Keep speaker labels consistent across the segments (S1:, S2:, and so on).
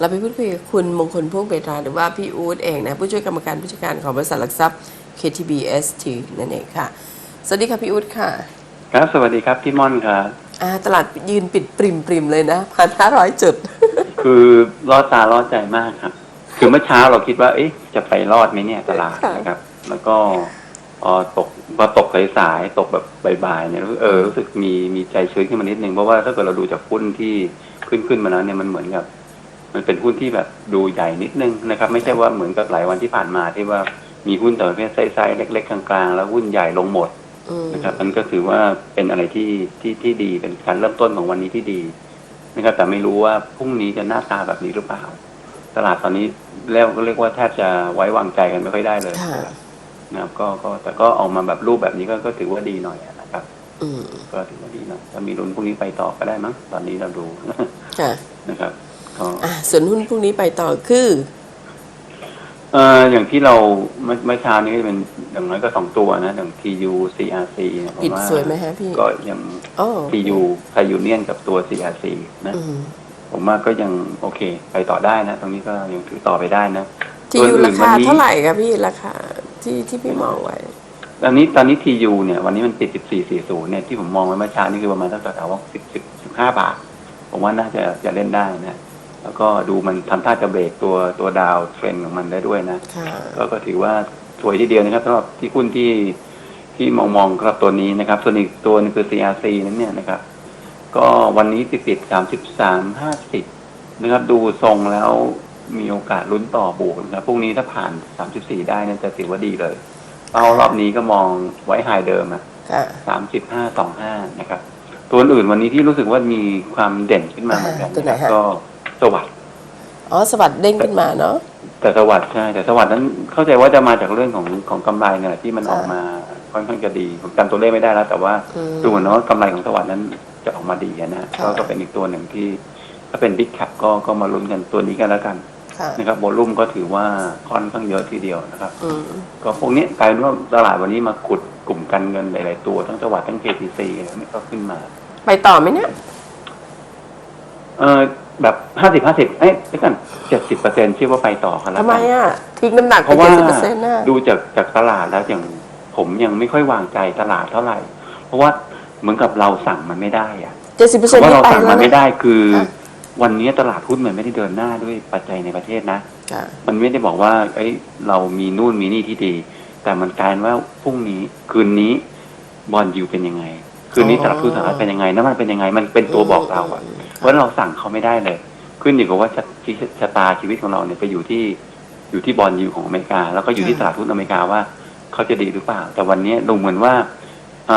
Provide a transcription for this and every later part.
S1: เราไปพูดคุยกับคุณมงคลพวงเบตราหรือว่าพี่อู๊ดเองนะผู้ช่วยกรรมการผู้จัดการของบริษัทหลักทรัพย์ KTBST นั่นเองค่ะ สวัสดีค่ะพี่อู๊ดค่ะ
S2: ครับ สวัสดีครับพี่ม่อนครับ
S1: อ่าตลาดยืนปิดปริมปริมๆเลยนะพันห้าร้อยจุด
S2: คือรอดตารอดใจมากครับ คือเมื่อเช้าเราคิดว่า เอ๊ะ จะไปรอดไหมเนี่ยตลาด
S1: ค่ะ
S2: นะครับ แล้วก็พอตกพอตกสายๆตกแบบบ่ายๆเนี่ยรู้สึกเออรู้สึกมีมีใจชื้นขึ้นมานิดนึงเพราะว่าถ้าเกิดเราดูจากหุ้นที่ขึ้นขึ้นมาแล้วเนี่ยมันเหมือนกับ มันเป็นหุ้นที่แบบดูใหญ่นิดนึงนะครับ ไม่ใช่ว่าเหมือนกับหลายวันที่ผ่านมาที่ว่ามีหุ้นแต่ประเภทไซส์ๆเล็ก ๆ กลางๆ แล้วหุ้นใหญ่ลงหมด
S1: อืม
S2: นะครับมันก็ถือว่าเป็นอะไรที่ที่ที่ดีเป็นการเริ่มต้นของวันนี้ที่ดีนะครับแต่ไม่รู้ว่าพรุ่งนี้จะหน้าตาแบบนี้หรือเปล่า ตลาดตอนนี้แล้วก็เรียกว่าแทบจะไว้วางใจกันไม่ค่อยได้เลย
S1: ค่ะ
S2: นะครับก็ก็แต่ก็ออกมาแบบรูปแบบนี้ก็ก็ถือว่าดีหน่อยนะครับ
S1: อืม
S2: ก็ถือว่าดีหน่อยถ้ามีลุ้นพรุ่งนี้ไปต่อก็ได้มั้งตอนนี้เราดู
S1: ค่ะ
S2: นะครับ ก็
S1: อ่าส่วนหุ้นพรุ่งนี้ไปต่อคือ
S2: เอ่ออย่างที่เราเมื่อเมื่อเช้านี้ก็จะเป็นอย่างน้อยก็สองตัวนะอย่าง TU CRC เนี่ยผม
S1: ปิด
S2: ว่า
S1: สวยไหมฮะพี่
S2: ก็ยัง
S1: อ๋อ
S2: TU ไทยยูเนียนกับตัว CRC นะ
S1: อืม
S2: ผมว่าก็ยังโอเค ไปต่อได้นะ ตรงนี้ก็ยังถือต่อไปได้นะ
S1: ที่อยู่
S2: ตัวอื่
S1: รานคา
S2: วันนี้
S1: เท่าไหร่ครับพี่ราคาที่ที่พี่มองไว้
S2: ตอนนี้ตอนนี้ทียูเนี่ย วันนี้มันปิด 1440 เนี่ยที่ผมมองไว้เมื่อเช้านี่คือประมาณตั้งแต่แถวว่า10 10 15 บาท ผมว่าน่าจะจะเล่นได้นะ แล้วก็ดูมันทำท่าจะเบรกตัวตัวดาวเทรนด์ของมันได้ด้วยนะ
S1: ค่ะ
S2: ก็ก็ถือว่าสวยทีเดียวนะครับสำหรับที่หุ้นที่ที่มองมองครับตัวนี้นะครับ ส่วนอีกตัวหนึงคือ CRC นั้นเนี่ยนะครับ ก็วันนี้ติดติดสามสิบสามห้าสิบนะครับ ดูทรงแล้วมีโอกาสลุ้นต่อบวกนะครับพรุ่งนี้ถ้าผ่านสามสิบสี่ได้เนั่นจะถือว่าดีเลยเป้ารอบนี้ก็มองไว้ไฮเดิมอะ
S1: ค่ะ
S2: สามสิบห้าสองห้านะครับ ตัวอื่นวันนี้ที่รู้สึกว่ามีความเด่นขึ้นมาเหมือนกัน
S1: ตัวไหน
S2: นะครับ
S1: ฮะ
S2: ก็ สวัสด
S1: อ๋อสวัสดเด้งขึ้นมาเนาะ
S2: แต่สวัสด์ใช่แต่สวัสด์นั้นเข้าใจว่าจะมาจากเรื่องของของกำไรเนี่ยแหละที่มัน
S1: ค่ะ
S2: ออกมาค่อนข้างจะดีผมจำตัวเลขไม่ได้แล้ว แต่ว่า
S1: อืม
S2: ดูเหมือนว่ากำไรของสวัสด์นั้นจะออกมาดีอะนะ
S1: ค่ะ
S2: ก็ก็เป็นอีกตัวหนึ่งที่ ถ้าเป็นบิ๊กแคปก็ก็มาลุ้นกันตัวนี้กันแล้วกัน
S1: ค่ะ
S2: นะครับโวลุ่มก็ถือว่าค่อนข้างเยอะทีเดียวนะครับ
S1: อืม
S2: ก็พวกนี้กลายเป็นว่าตลาดวันนี้มาขุดกลุ่มกันเงินหลาย ๆ ตัวทั้งสวัสด์ทั้ง KTC อะไรนี่ก็ขึ้นมา
S1: ไปต่อไหมเนี่ย
S2: เออ แบบห้าสิบห้าสิบเอ้ยเดี๋ยวกันเจ็ดสิบเปอร์เซ็นต์ชื่อว่าไปต่อกันแล้ว
S1: ทำ
S2: กั
S1: ไม
S2: น
S1: อะ ทิ้งน้ำหนัก
S2: เพ
S1: ไป
S2: ราะว่า
S1: เจ็ดสิบเปอร์เซ็นต์น่ะ
S2: ดูจากจากตลาดแล้วอย่างผมยังไม่ค่อยวางใจตลาดเท่าไหร่ เพราะว่าเหมือนกับเราสั่งมันไม่ได้อะ
S1: เจ็ดสิบเปอร์เซ็นต์
S2: ว่า
S1: ที่
S2: เรา
S1: ไป
S2: สั่ง
S1: แล้
S2: มั
S1: วน
S2: ไม่
S1: นะ
S2: ได้คือ
S1: ค่ะ
S2: วันนี้ตลาดหุ้นมันไม่ได้เดินหน้าด้วยปัจจัยในประเทศนะ
S1: ค่ะ
S2: มันไม่ได้บอกว่า เอ้ย เรามีนู่นมีนี่ที่ดี แต่มันกลายเป็นว่าพรุ่งนี้คืนนี้บอลยูเป็นยังไง คืนนี้
S1: อ๋อ
S2: ตลาดหุ้นสหรัฐเป็นยังไงน้ำมันเป็นยังไง มันเป็นตัวบอกเราอะ
S1: ม
S2: เพราะเราสั่งเขาไม่ได้เลย ขึ้นอยู่กับว่าชะตาชีวิตของเราเนี่ยไปอยู่ที่อยู่ที่บอลยูของอเมริกา แล้วก็อยู่ที่ตลาดหุ้นอเมริกาว่าเขาจะดีหรือเปล่า แต่วันนี้ดูเหมือนว่าอ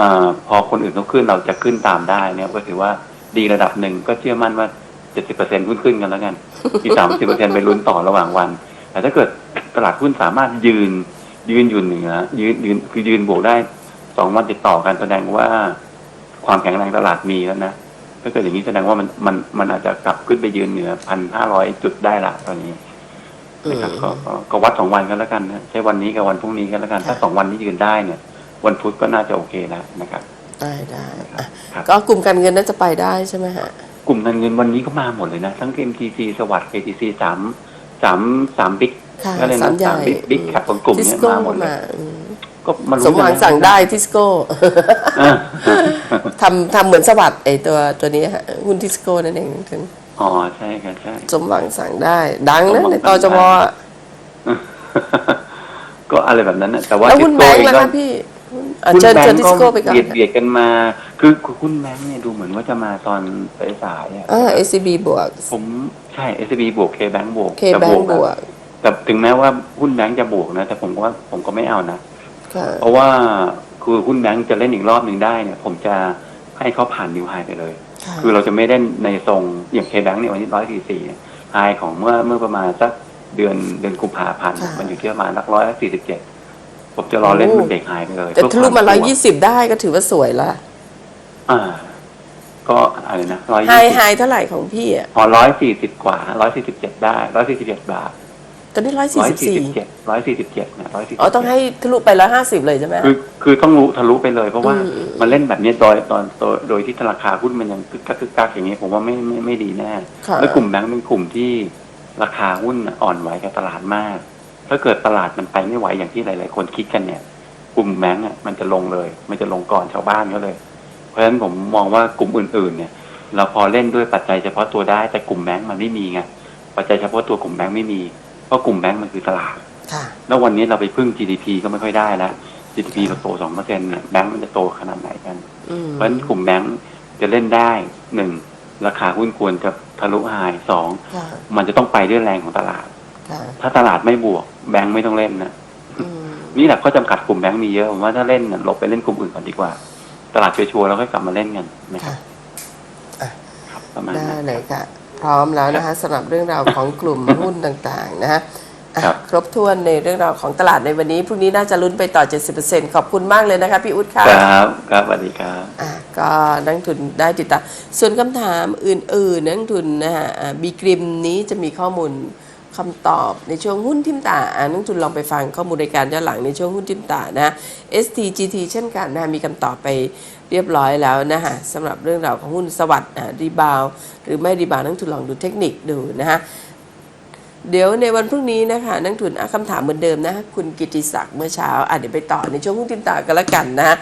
S2: พอคนอื่นเขาขึ้นเราจะขึ้นตามได้เนี่ยก็ถือว่าดีระดับหนึ่งก็เชื่อมั่นว่าเจ็ดสิบเปอร์เซ็นต์หุ้นขึ้นกันแล้วกันอีกสามสิบเปอร์เซ็นต์ไปลุ้นต่อระหว่างวัน แต่ถ้าเกิดตลาดหุ้นสามารถยืนยืนอยู่เหนือยืนยืนคือยืนบวกได้สองวันติดต่อกันแสดงว่าความแข็งแรงตลาดมีแล้วนะ ถ้าเกิดอย่างนี้แสดงว่ามันมันมันอาจจะกลับขึ้นไปยืนเหนือพันห้าร้อยจุดได้ละตอนนี้
S1: อืม
S2: นะครับก็ก็ก็วัดสองวันกันแล้วกันนะใช้วันนี้กับวันพรุ่งนี้กันแล้วกัน
S1: ค่ะ
S2: ถ้าสองวันนี้ยืนได้เนี่ย วันพุธก็น่าจะโอเคแล้วนะครับ
S1: ได้ได้อะ
S2: ครับ
S1: ก็กลุ่มการเงินน่าจะไปได้ใช่ไหมฮะ
S2: กลุ่มการเงินวันนี้ก็มาหมดเลยนะ ทั้ง MTC สวัสด์ KTC สามสามสามบิ๊ก
S1: ค่ะ
S2: ก็เลย
S1: สา
S2: นะ
S1: มใหญ่
S2: สามบิ๊กบิ๊กแคปของกลุ่ม
S1: ทิส
S2: เนี่ย
S1: โก้
S2: มาหมดเลย
S1: มาอืม
S2: ก็มัน
S1: สมหวังสั่งได้ทิสโก้
S2: อ่า
S1: ทำทำเหมือนสวัสด์ไอตัวตัวนี้ฮะหุ้นทิสโก้นั่นเองถึง
S2: อ๋อใช่ครับใช่
S1: สมหวังสั่งได้ ดัง
S2: สม
S1: นะ
S2: หวัง
S1: ใน
S2: สั่ง
S1: ตจ
S2: ได้
S1: มอะ
S2: ก็อะไรแบบนั้นนะแต่ว่า
S1: แล้วหุ้นแบ
S2: ทิ
S1: ง
S2: ส
S1: ก์
S2: โก้
S1: ล่ะ
S2: เอง
S1: คะ
S2: ก็
S1: พี่อะ
S2: หุ้น
S1: เชิญ
S2: แบง
S1: เชิญ
S2: ก์
S1: ทิ
S2: ก็
S1: สโก้ไปก่อน
S2: เบียดเบียดกันมา คือคือหุ้นแบงก์เนี่ยดูเหมือนว่าจะมาตอนสายๆอะ
S1: อ่า SCB บวก
S2: ผมใช่ SB บวก K Bank บวก
S1: K
S2: แต่
S1: Bank บวก
S2: แต่ถึงแม้ว่าหุ้นแบงก์จะบวกนะ แต่ผมว่าผมก็ไม่เอานะ
S1: ค่ะ
S2: เพราะว่าคือหุ้นแบงก์จะเล่นอีกรอบหนึ่งได้เนี่ย ผมจะให้เขาผ่านนิวไฮไปเลย
S1: ค่ะ
S2: คือเราจะไม่เล่นในทรงอย่าง K Bank เนี่ยวันนี้ร้อยสี่สี่ไฮของเมื่อเมื่อประมาณสักเดือนเดือนกุมภาพันธ์
S1: ค่ะ
S2: มันอยู่ที่ประมาณสักร้อยสี่สิบเจ็ดผมจะรอเล่น
S1: โอ้
S2: มันเบรกไฮไปเลย
S1: แต่ทะลุมา
S2: เพื่
S1: ร้อย
S2: คว
S1: ยี่สิบได้ก็ถือว่าสวยละ
S2: อ่า ก็อะไรนะร้อย
S1: ไฮ
S2: ยี่
S1: ไฮ
S2: สิบ
S1: เท่าไหร่ของพี่อะ
S2: พอร้อยสี่สิบกว่าร้อยสี่สิบเจ็ดได้ร้อยสี่สิบเจ็ดบาท
S1: ตอนนี้ร้อยสี่
S2: ร้อย
S1: สิบ
S2: สี่
S1: สี่
S2: สิบเจ็ดร้อยสี่สิบเจ็ดนะร้อยสี่
S1: อ๋อต้องให้ทะลุไปร้อยห้าสิบเลยใช่ไหม
S2: คือคือต้องรู้ทะลุไปเลย เพราะว่า
S1: อืม
S2: มันเล่นแบบนี้โดยตอนโดยโดยที่ราคาหุ้นมันยังกึกกักกึกกักอย่างนี้ผมว่าไม่ไม่ไม่ดีแน่
S1: ค่ะ
S2: แล้วกลุ่มแบงก์เป็นกลุ่มที่ราคาหุ้นอ่อนไหวกับตลาดมาก ถ้าเกิดตลาดมันไปไม่ไหวอย่างที่หลาย ๆ คนคิดกันเนี่ย กลุ่มแบงก์อะมันจะลงเลย มันจะลงก่อนชาวบ้านเขาเลย เพราะฉะนั้นผมมองว่ากลุ่มอื่น ๆ เนี่ย เราพอเล่นด้วยปัจจัยเฉพาะตัวได้แต่กลุ่มแบงก์มันไม่มีไงปัจจัยเฉพาะตัวกลุ่มแบงก์ไม่มีเพ ราะกลุ่มแบงก์มันคือตลาด
S1: ค่ะ
S2: แล้ววันนี้เราไปพึ่ง GDP ก็ไม่ค่อยได้แล้ว GDP เราโตสองเปอร์เซ็นต์เนี่ยแบงก์มันจะโตขนาดไหนกัน
S1: อืม
S2: เพราะฉะนั้นกลุ่มแบงก์จะเล่นได้หนึ่งราคาหุ้นควรจะทะลุไฮสอง
S1: ค่ะ
S2: มันจะต้องไปด้วยแรงของตลาด
S1: ค่ะ
S2: ถ้าตลาดไม่บวกแบงก์ไม่ต้องเล่นนะ
S1: อืม
S2: นี่แหละข้อจำกัดกลุ่มแบงก์มีเยอะผมว่าถ้าเล่นน่ะหลบไปเล่นกลุ่มอื่นก่อนดีกว่า ตลาดชัวร์ๆแล้วค่อยกลับมาเล่นกันนะครั
S1: ค่ะ
S2: บครับประมาณ
S1: ได้
S2: นั้น
S1: เลยค่ะ พร้อมแล้วนะคะสำหรับเรื่องราวของกลุ่มหุ้นต่างๆนะฮะอะ
S2: ครับ
S1: ครบถ้วนในเรื่องราวของตลาดในวันนี้พรุ่งนี้น่าจะลุ้นไปต่อ 70%ขอบคุณมากเลยนะคะพี่อุ๊ดค่ะ
S2: ครับครับสวัสดีครับ
S1: อะก็นักทุนได้ติดตามส่วนคำถามอื่นๆนักทุนนะฮะบีกริมนี้จะมีข้อมูลคำตอบในช่วงหุ้นทิมตาอ่านักทุนลองไปฟังข้อมูลรายการย้อนหลังในช่วงหุ้นทิมตานะ STGT เช่นกันนะมีคำตอบไป เรียบร้อยแล้วนะฮะสำหรับเรื่องราวของหุ้นสวัสด์รีบาว หรือไม่รีบาวนักทุนลองดูเทคนิคดูนะฮะเดี๋ยวในวันพรุ่งนี้นะคะนักทุนอะคำถามเหมือนเดิมนะ คุณกิติศักดิ์เมื่อเช้าอะเดี๋ยวไปต่อในช่วงหุ้นติมตากันละกันนะ